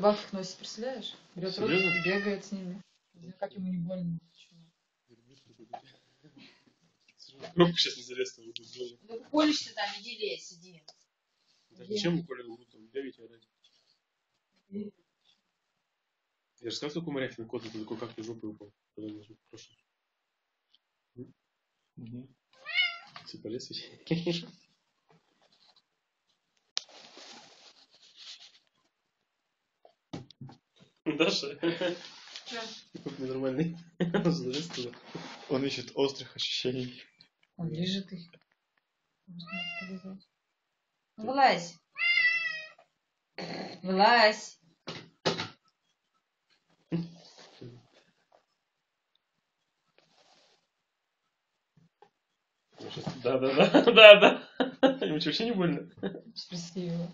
Собак носит, представляешь? Берет руки, Серьезно? бегает с ними. Как ему не больно. Почему? Пробку сейчас не залез, там будет больно. Ну, колешься там, иди лезь, сиди. Да зачем Коля будут там бегать и орать? Я же сказал, что Кумаряхин кот, это такой как-то жопой упал. Когда мы в прошлом. Ты полез ведь? Даша, какой ненормальный. Он ищет острых ощущений. Он лежит их. Ну, вылазь. Вылазь. Да, да, да, да, да. Ему вообще не больно? Спроси его.